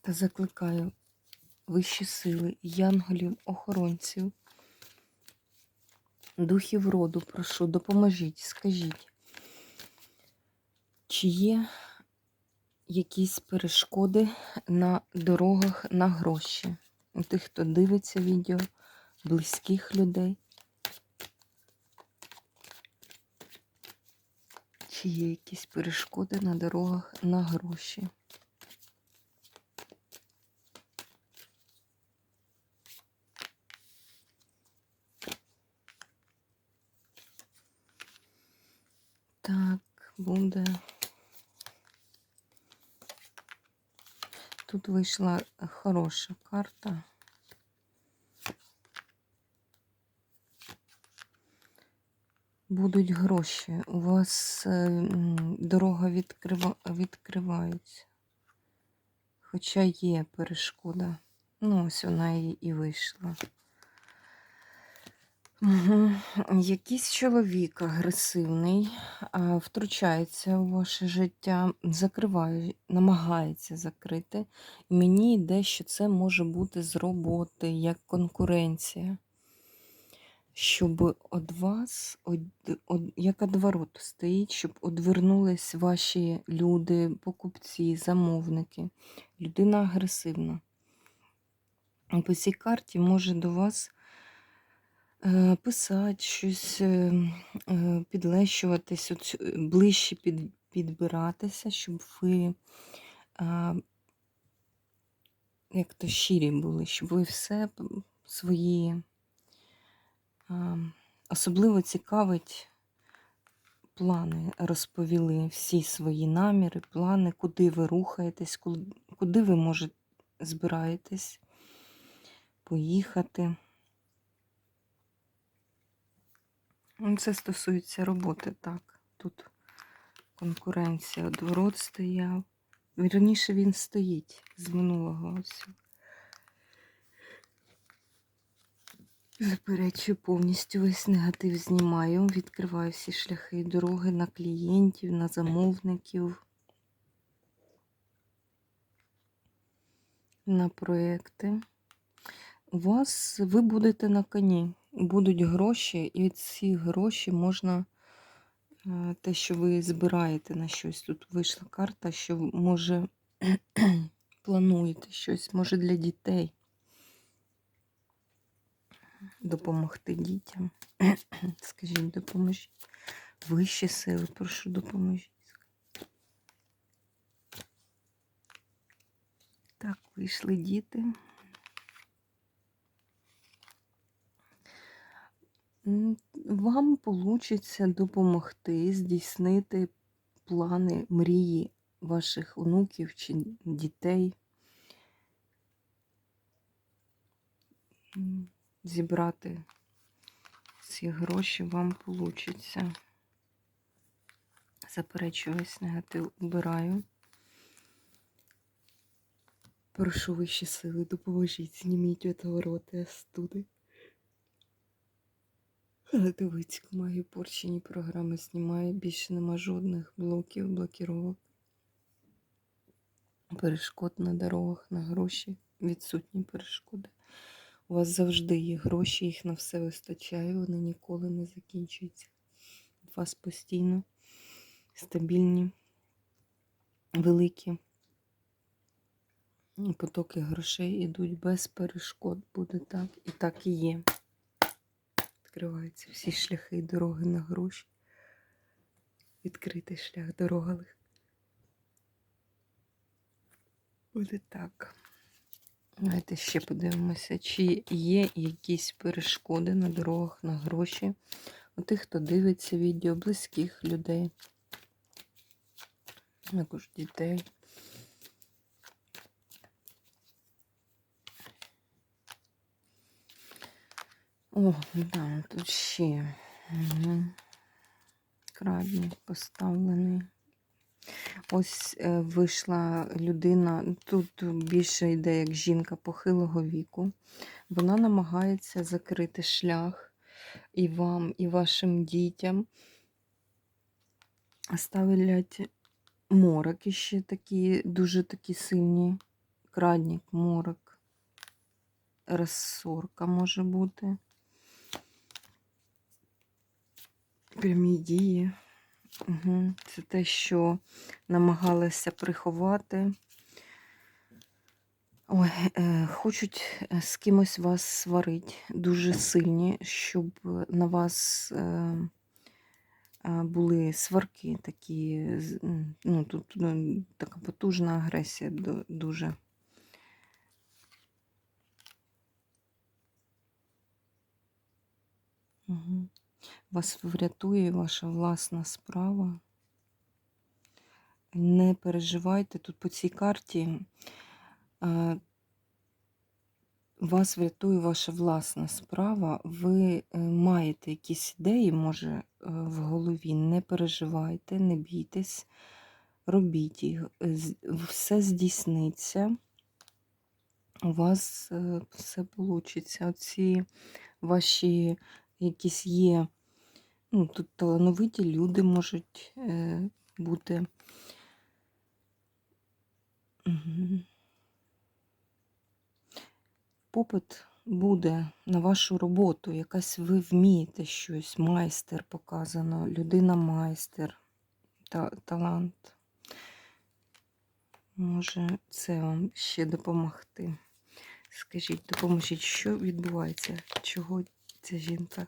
Та закликаю вищі сили, янголів, охоронців, духів роду, прошу, допоможіть, скажіть, чи є якісь перешкоди на дорогах на гроші? У тих, хто дивиться відео, близьких людей. Чи є якісь перешкоди на дорогах на гроші? Так, буде. Тут вийшла хороша карта. Будуть гроші. У вас е, дорога відкрива... відкривається. Хоча є перешкода. Ну, ось вона і, і вийшла. Угу. Якийсь чоловік агресивний а, втручається у ваше життя, закриває, намагається закрити. І мені йде, що це може бути з роботи, як конкуренція. Щоб від вас, од, од, як одворот стоїть, щоб одвернулись ваші люди, покупці, замовники. Людина агресивна. По цій карті може до вас писати щось, е, е, підлещуватись, е, ближче під, підбиратися, щоб ви е, як то щирі були, щоб ви все свої е, особливо цікавить плани, розповіли всі свої наміри, плани, куди ви рухаєтесь, куди ви може збираєтесь поїхати. Ну, Це стосується роботи, так. Тут конкуренція, одворот стояв. Вірніше він стоїть з минулого ось. Заперечую повністю весь негатив знімаю, відкриваю всі шляхи і дороги на клієнтів, на замовників, на проекти. У вас ви будете на коні, будуть гроші, і ці гроші можна, е, те, що ви збираєте на щось. Тут вийшла карта, що може плануєте щось, може для дітей. Допомогти дітям. Скажіть, допоможіть. Вищі сили, прошу допоможіть. Так, вийшли діти. Вам вийде допомогти здійснити плани, мрії ваших онуків чи дітей. Зібрати ці гроші вам вийде. Заперечую весь негатив, убираю. Прошу вищі сили, допоможіть, зніміть отвороти остуди. Дивіться, мої порчені програми знімаю. Більше нема жодних блоків, блокіровок. Перешкод на дорогах, на гроші. Відсутні перешкоди. У вас завжди є гроші, їх на все вистачає, вони ніколи не закінчуються. У вас постійно стабільні, великі потоки грошей йдуть без перешкод. Буде так і так і є. Відкриваються всі шляхи і дороги на гроші. Відкритий шлях дорога. Буде так. Давайте ще подивимося, чи є якісь перешкоди на дорогах на гроші у тих, хто дивиться відео, близьких людей, також дітей. О, да, тут ще. Угу. Крадник поставлений. Ось е, вийшла людина, тут більше йде як жінка похилого віку. Вона намагається закрити шлях і вам, і вашим дітям. Ставлять мороки ще такі, дуже такі сильні. Крадник, морок, розсорка може бути. Прямі дії. Угу. Це те, що намагалися приховати. Ой, е, хочуть е, з кимось вас сварити, дуже сильні, щоб на вас е, е, були сварки такі. Ну, тут ну, така потужна агресія дуже. Угу. Вас врятує ваша власна справа. Не переживайте тут по цій карті. е, Вас врятує ваша власна справа. Ви е, маєте якісь ідеї, може, е, в голові. Не переживайте, не бійтесь, робіть їх. Все здійсниться. У вас все вийде. Оці ваші якісь є. Ну, тут талановиті люди можуть е, бути. Мгм. Попит буде на вашу роботу. Якась ви вмієте щось, майстер показано, людина майстер, та, талант. Може, це вам ще допомогти. Скажіть, допоможіть, що відбувається? Чого ця жінка?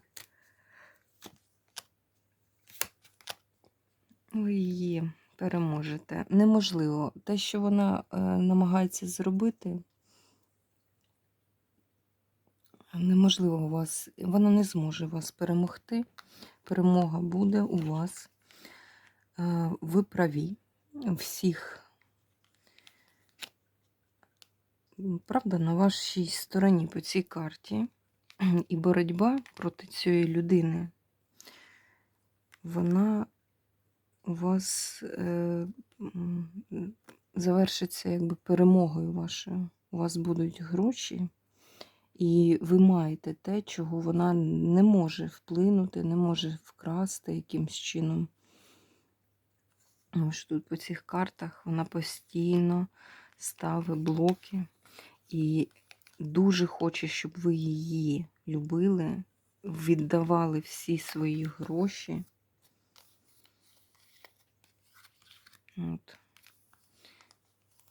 Ви її переможете. Неможливо. Те, що вона е, намагається зробити, неможливо у вас, вона не зможе вас перемогти. Перемога буде у вас. Е, Ви праві. Всіх, правда, на вашій стороні по цій карті. І боротьба проти цієї людини, вона у вас е, завершиться якби перемогою вашою. У вас будуть гроші, і ви маєте те, чого вона не може вплинути, не може вкрасти якимсь чином. Ось тут по цих картах вона постійно ставить блоки і дуже хоче, щоб ви її любили, віддавали всі свої гроші. От.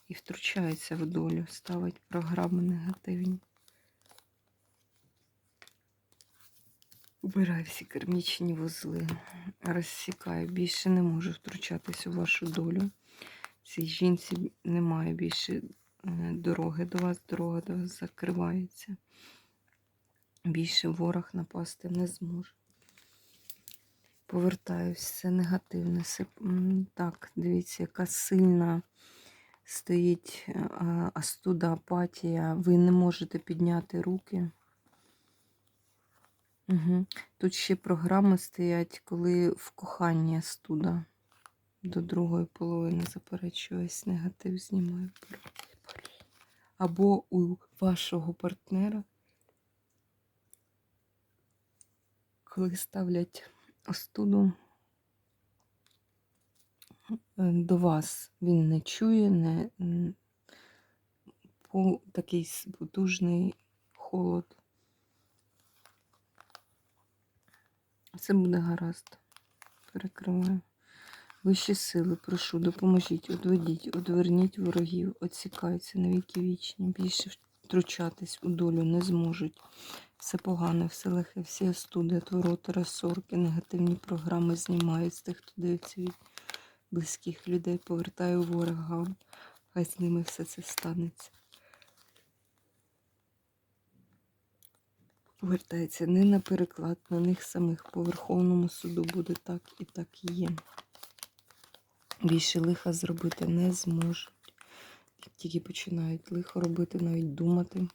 І втручається в долю, ставить програми негативні. Убирай всі кармічні вузли, розсікає. Більше не можу втручатись у вашу долю. Цій жінці немає більше е, дороги до вас, дорога до вас закривається. Більше ворог напасти не зможе. Повертаюсь, все негативне. Так, дивіться, яка сильна стоїть е, астуда, апатія. Ви не можете підняти руки. Угу. Тут ще програми стоять, коли в коханні астуда. До другої половини заперечуюсь, негатив знімаю. Або у вашого партнера, коли ставлять остуду е, до вас, він не чує, не такий потужний холод. Все буде гаразд. Перекриваю. Вищі сили, прошу, допоможіть, одведіть, одверніть ворогів, отсікаються на віки вічні. Більше втручатись у долю не зможуть. Все погане, все лихе, всі остуди, отвороти, розсорки, негативні програми знімають з тих, хто дивиться від близьких людей, повертаю ворогам. Хай з ними все це станеться. Повертається не на переклад, на них самих по Верховному суду буде так і так і є. Більше лиха зробити не зможуть. Як Тільки починають лихо робити, навіть думати.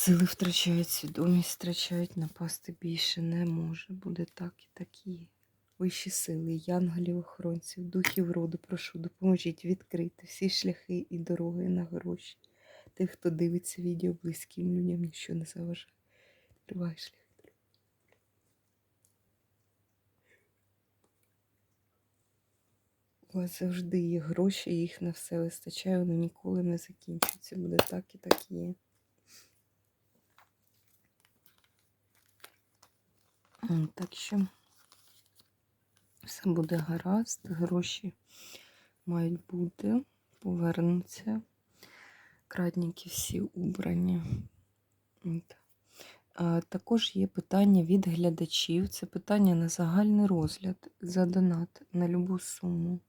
Сили втрачають, свідомість втрачають, напасти більше не може. Буде так і так і є. Вищі сили, янголів, охоронців, духів роду, прошу, допоможіть відкрити всі шляхи і дороги на гроші. Тих, хто дивиться відео близьким людям, ніщо не заважає. Тривай шлях. У вас завжди є гроші, їх на все вистачає, вони ніколи не закінчуються. Буде так і так є. Так що все буде гаразд, гроші мають бути, повернуться. Крадники всі убрані. Також є питання від глядачів. Це питання на загальний розгляд за донат на любу суму.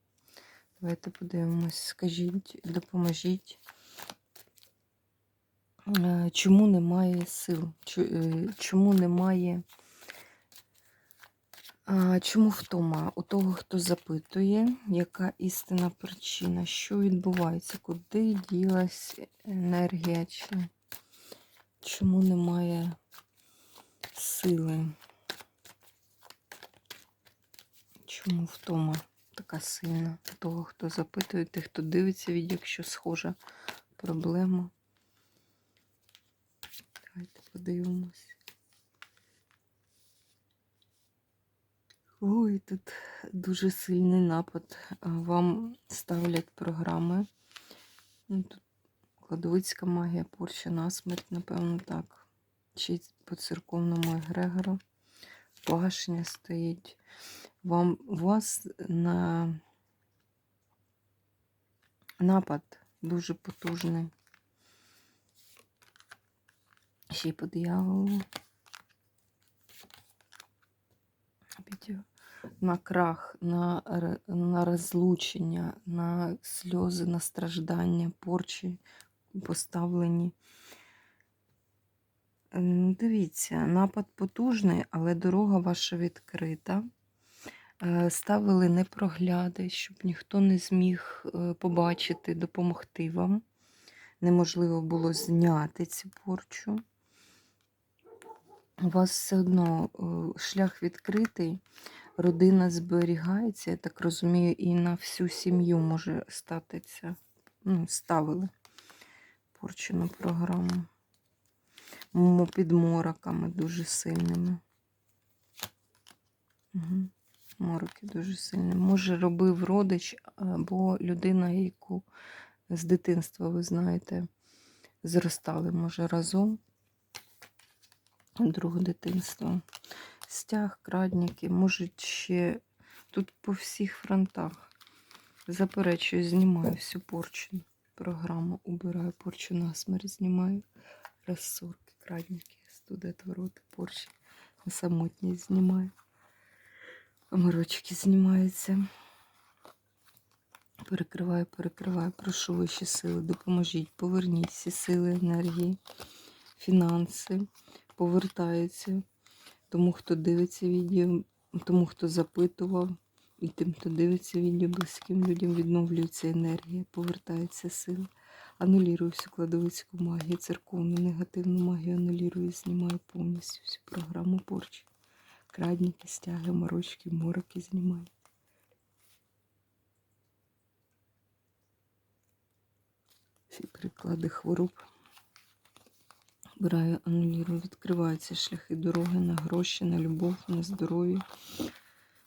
Давайте подивимось, скажіть, допоможіть. Е, Чому немає сил? Е, Чому немає Чому втома у того, хто запитує, яка істинна причина, що відбувається, куди ділась енергія, чи чому немає сили? Чому втома така сильна у того, хто запитує, тих, хто дивиться відео, якщо схожа проблема? Давайте подивимось. Ой, тут дуже сильний напад. Вам ставлять програми. Ну, Тут кладовицька магія, порча насмерть, напевно, так. Чи по церковному егрегору. Погашення стоїть. Вам, вас на напад дуже потужний. Ще й по дияволу. На крах, на, на розлучення, на сльози, на страждання, порчі поставлені. Дивіться, напад потужний, але дорога ваша відкрита. Е, Ставили непрогляди, щоб ніхто не зміг е, побачити, допомогти вам. Неможливо було зняти цю порчу. У вас все одно е, шлях відкритий, родина зберігається, я так розумію, і на всю сім'ю може статися. Ну, ставили порчену програму. Під мороками дуже сильними. Угу. Мороки дуже сильні. Може, робив родич або людина, яку з дитинства, ви знаєте, зростали, може, разом. Друге дитинство. Стяг, крадники, можуть ще тут по всіх фронтах. Заперечую, знімаю всю порчу. Програму убираю, порчу на смерть знімаю. Розсорки, крадники, студет, вороти, порчі. Самотність знімаю. Морочки знімаються. Перекриваю, перекриваю. Прошу вищі сили, допоможіть, поверніть всі сили, енергії, фінанси повертаються. Тому, хто дивиться відео, тому, хто запитував, і тим, хто дивиться відео, близьким людям відновлюється енергія, повертається сила. Анулірую всю кладовицьку магію, церковну, негативну магію анулірую, знімаю повністю всю програму порчі. Крадники, стяги, морочки, мороки знімаю. Всі приклади хвороб. Браю, анулірую, відкриваються шляхи дороги на гроші, на любов, на здоров'я,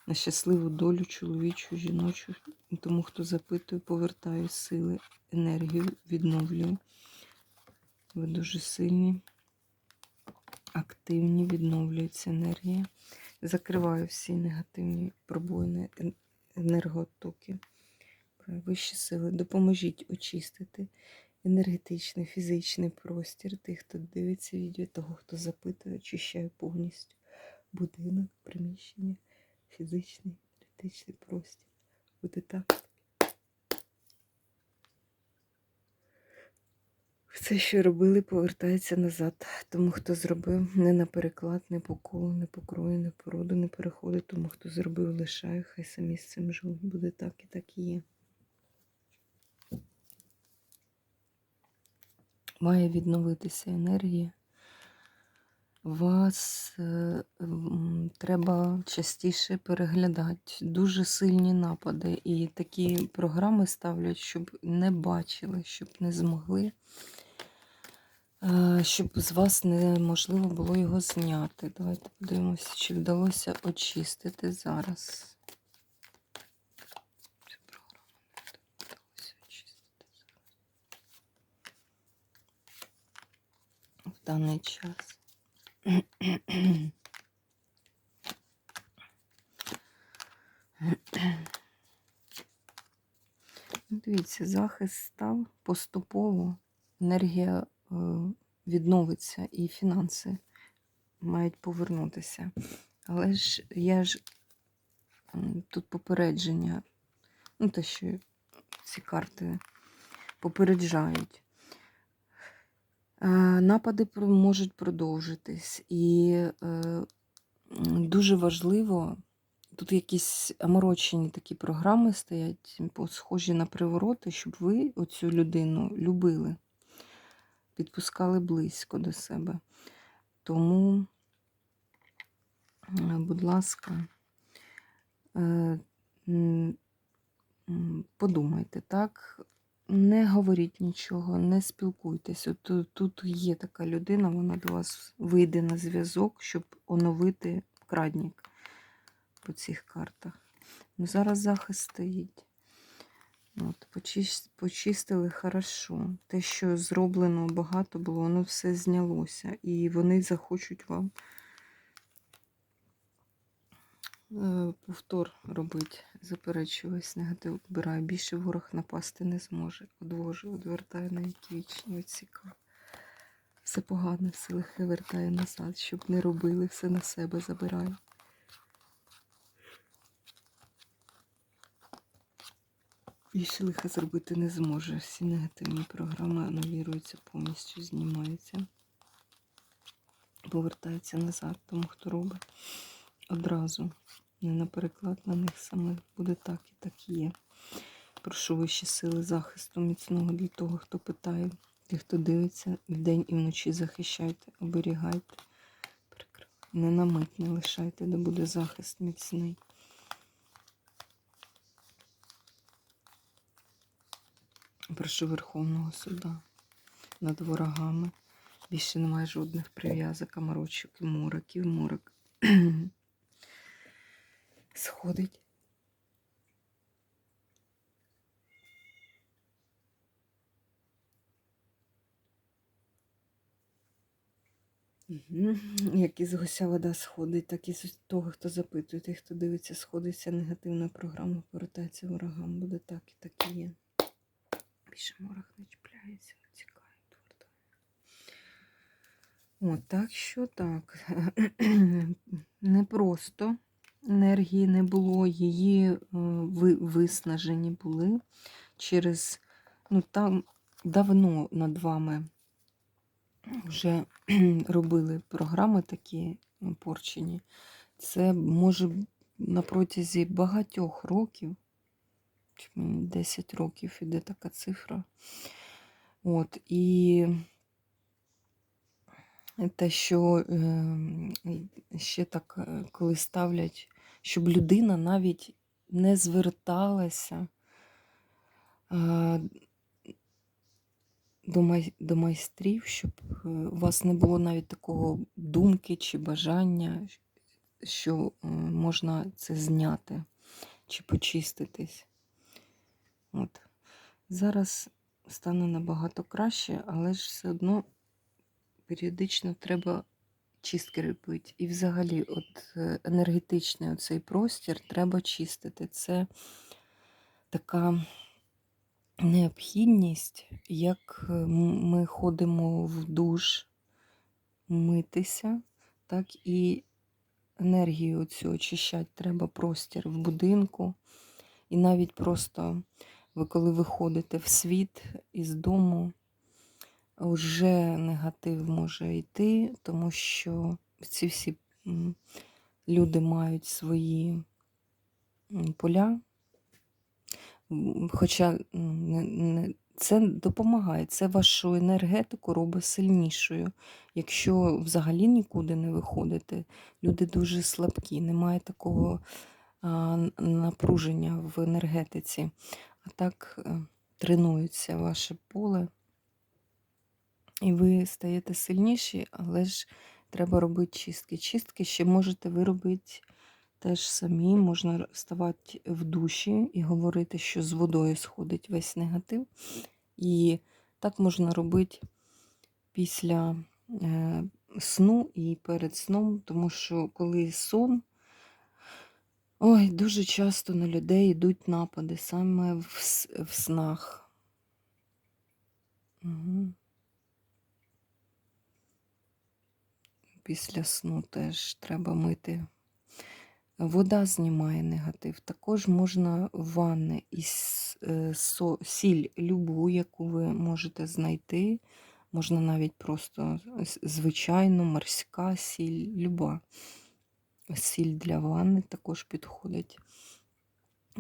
на щасливу долю, чоловічу, жіночу. Тому, хто запитує, повертаю сили, енергію, відновлюю. Ви дуже сильні, активні, відновлюється енергія. Закриваю всі негативні пробоїни, ен- енерготоки. Вищі сили, допоможіть очистити енергетичний, фізичний простір тих, хто дивиться відео, того, хто запитує, очищаю повністю будинок, приміщення, фізичний, енергетичний простір. Буде так. Все, що робили, повертається назад. Тому, хто зробив не на переклад, не по колу, не по крою, не по роду, не переходить. Тому, хто зробив, лишає, хай самі з цим живуть. Буде так і так і є. Має відновитися енергія, Вас е, треба частіше переглядати. Дуже сильні напади. І такі програми ставлять, щоб не бачили, щоб не змогли, е, щоб з вас неможливо було його зняти. Давайте подивимося, чи вдалося очистити зараз. Цю програму не вдалося очистити зараз. В даний час. Ну, Дивіться, захист став поступово, енергія е, відновиться і фінанси мають повернутися. Але ж я ж тут попередження, ну те, що ці карти попереджають. Е, Напади можуть продовжитись, і е, дуже важливо, тут якісь оморочені такі програми стоять, схожі на привороти, щоб ви оцю людину любили, підпускали близько до себе. Тому, е, будь ласка, подумайте, так? Не говоріть нічого, не спілкуйтесь. От тут- є така людина, вона до вас вийде на зв'язок, щоб оновити крадник по цих картах. Ну, зараз захист стоїть. От, почистили хорошо. Те, що зроблено багато було, воно все знялося. І вони захочуть вам е, повтор робити. Заперечую весь негатив, вбираю. Більше ворог напасти не зможе. Одвожу, одвертаю на які вічні оціка. Все погане, все лихе вертаю назад, щоб не робили, все на себе забираю. Більше лиха зробити не зможе. Всі негативні програми анулюються, повністю знімаються. Повертаються назад, тому хто робить одразу. Не на переклад на них самих. Буде так і так є. Прошу вищі сили захисту міцного для того, хто питає, для хто дивиться вдень і вночі захищайте, оберігайте. Не на мить не лишайте, де буде захист міцний. Прошу Верховного суда над ворогами. Більше немає жодних прив'язок, аморочок і мороків, морок. Сходить. Як із гуся вода сходить, так і з того, хто запитує, тих, хто дивиться, сходиться негативна програма, повертається ворогам. Буде так і так і є. Більше морок не чіпляється, тікає твердо. От, так що так. не просто енергії не було, її е, ви, виснажені були через, ну там давно над вами вже робили програми такі порчені. Це може на протязі багатьох років, чи мені 10 років іде така цифра. От, і те, що е, ще так, е, коли ставлять, щоб людина навіть не зверталася до майстрів, щоб е, у вас не було навіть такого думки чи бажання, що е, можна це зняти чи почиститись. От. Зараз стане набагато краще, але ж все одно періодично треба чистки робити. І взагалі, от е, енергетичний оцей простір треба чистити. Це така необхідність, як е, ми ходимо в душ митися, так і енергію цю очищати треба простір в будинку. І навіть просто ви коли виходите в світ із дому, вже негатив може йти, тому що ці всі люди мають свої поля. Хоча це допомагає. Це вашу енергетику робить сильнішою. Якщо взагалі нікуди не виходите, люди дуже слабкі, немає такого напруження в енергетиці. А так е, тренується ваше поле, і ви стаєте сильніші, але ж треба робити чистки. Чистки ще можете ви робити теж самі. Можна вставати в душі і говорити, що з водою сходить весь негатив. І так можна робити після е, сну і перед сном, тому що коли сон, ой, дуже часто на людей йдуть напади саме в, в снах. Угу. Після сну теж треба мити. Вода знімає негатив. Також можна в ванни із е, сіль любу, яку ви можете знайти. Можна навіть просто звичайну морська сіль, люба. Сіль для ванни також підходить.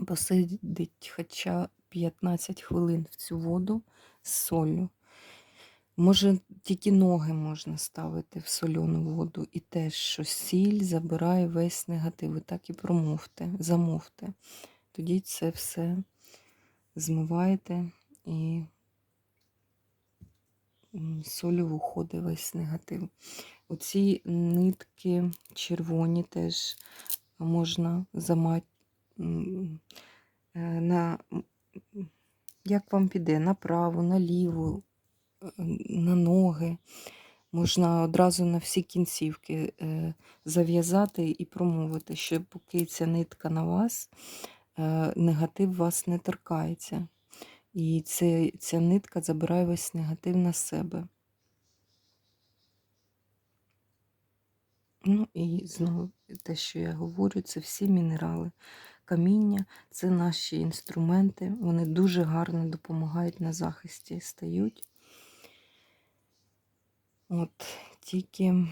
Посидить хоча 15 хвилин в цю воду з солью. Може, тільки ноги можна ставити в соляну воду, і теж, що сіль забирає весь негатив. Ви так і промовте, замовте. Тоді це все змиваєте і солью виходить весь негатив. Оці нитки червоні теж можна замати на, як вам піде, на праву, на ноги. Можна одразу на всі кінцівки е, зав'язати і промовити, що поки ця нитка на вас, е, негатив вас не торкається. І це, ця нитка забирає весь негатив на себе. Ну і знову те, що я говорю, це всі мінерали. Каміння це наші інструменти, вони дуже гарно допомагають на захисті стають. От тільки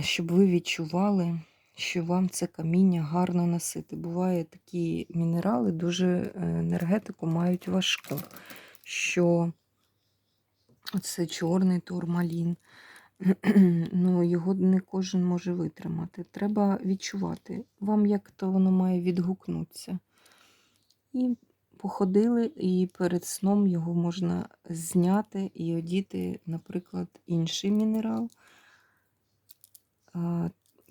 щоб ви відчували, що вам це каміння гарно носити. Буває такі мінерали дуже е, енергетику мають важку, що це чорний турмалін. Ну, його не кожен може витримати. Треба відчувати. Вам як то воно має відгукнутися. І походили, і перед сном його можна зняти і одіти, наприклад, інший мінерал.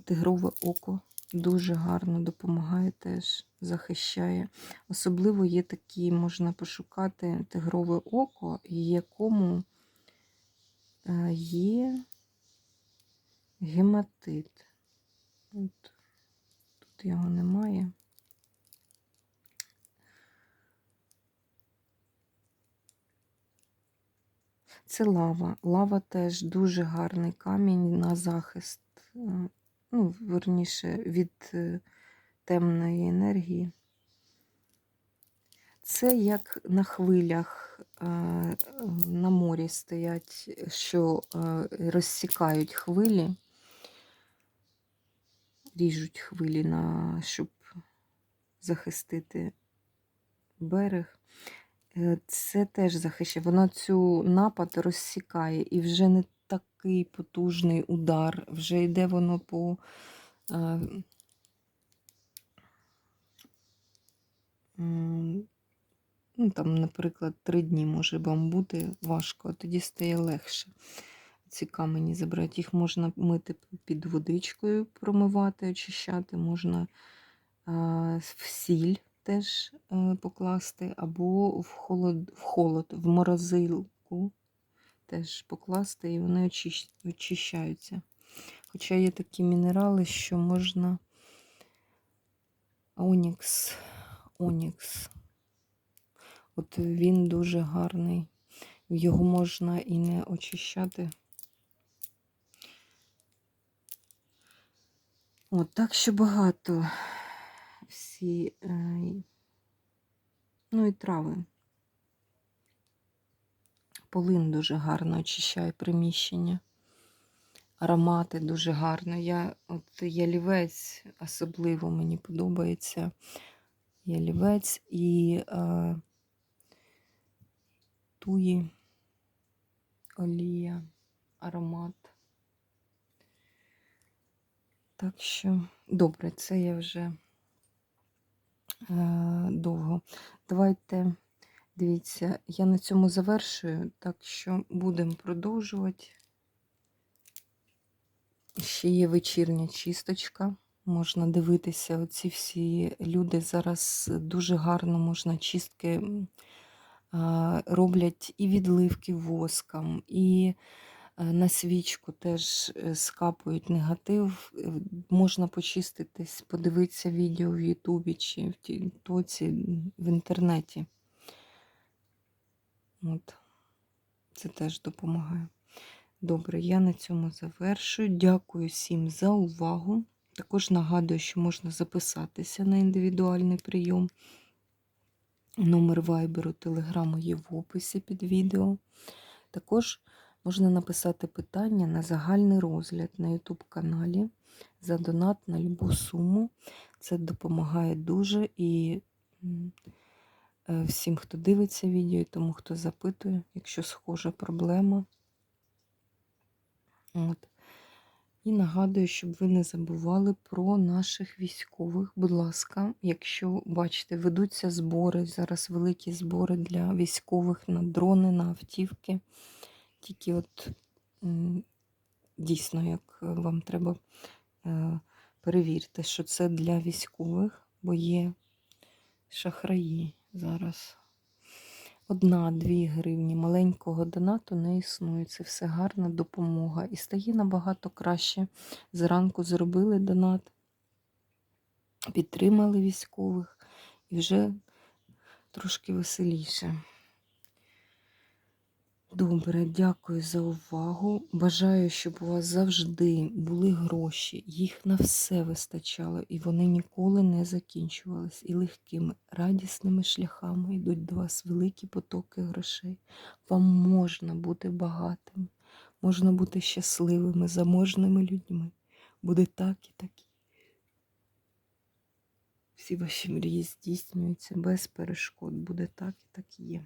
Тигрове око дуже гарно допомагає теж, захищає. Особливо є такі, можна пошукати тигрове око, якому є гематит. От, тут його немає. Це лава. Лава теж дуже гарний камінь на захист, е, ну, верніше, від е, темної енергії. Це як на хвилях е, на морі стоять, що розсікають хвилі, ріжуть хвилі, на, щоб захистити берег. Е, Це теж захищає. Вона цю напад розсікає і вже не такий потужний удар, вже йде воно по. е, Ну, там, наприклад, три дні може вам бути важко, а тоді стає легше. Ці камені забрати. Їх можна мити під водичкою, промивати, очищати, можна а, в сіль теж е, покласти, або в холод, в холод, в морозилку теж покласти, і вони очищаються. Хоча є такі мінерали, що можна онікс, онікс. От він дуже гарний. Його можна і не очищати. От, так що багато всі, е, ну і трави. Полин дуже гарно очищає приміщення. Аромати дуже гарно. Я, от ялівець особливо мені подобається. Ялівець і е, туї, олія, аромат. Так що, добре, це я вже довго. Давайте, дивіться, я на цьому завершую, так що будемо продовжувати. Ще є вечірня чисточка. Можна дивитися, оці всі люди зараз дуже гарно можна чистки роблять і відливки воском, і е, на свічку теж е, скапують негатив. Е, Можна почиститись, подивитися відео в Ютубі чи в Тіктоці, в інтернеті. От. Це теж допомагає. Добре, я на цьому завершую. Дякую всім за увагу. Також нагадую, що можна записатися на індивідуальний прийом. Номер вайберу, телеграму є в описі під відео. Також можна написати питання на загальний розгляд на YouTube каналі за донат на любу суму. Це допомагає дуже і е, всім, хто дивиться відео, і тому, хто запитує, якщо схожа проблема. От. І нагадую, щоб ви не забували про наших військових. Будь ласка, якщо бачите, ведуться збори, зараз великі збори для військових на дрони, на автівки. Тільки от дійсно, як вам треба е, перевірте, що це для військових, бо є шахраї зараз. Одна-дві гривні маленького донату не існує. Це все гарна допомога. І стає набагато краще. Зранку зробили донат, підтримали військових і вже трошки веселіше. Добре, дякую за увагу. Бажаю, щоб у вас завжди були гроші, їх на все вистачало, і вони ніколи не закінчувались. І легкими, радісними шляхами йдуть до вас великі потоки грошей. Вам можна бути багатим, можна бути щасливими, заможними людьми. Буде так і так. Всі ваші мрії здійснюються без перешкод. Буде так і так є.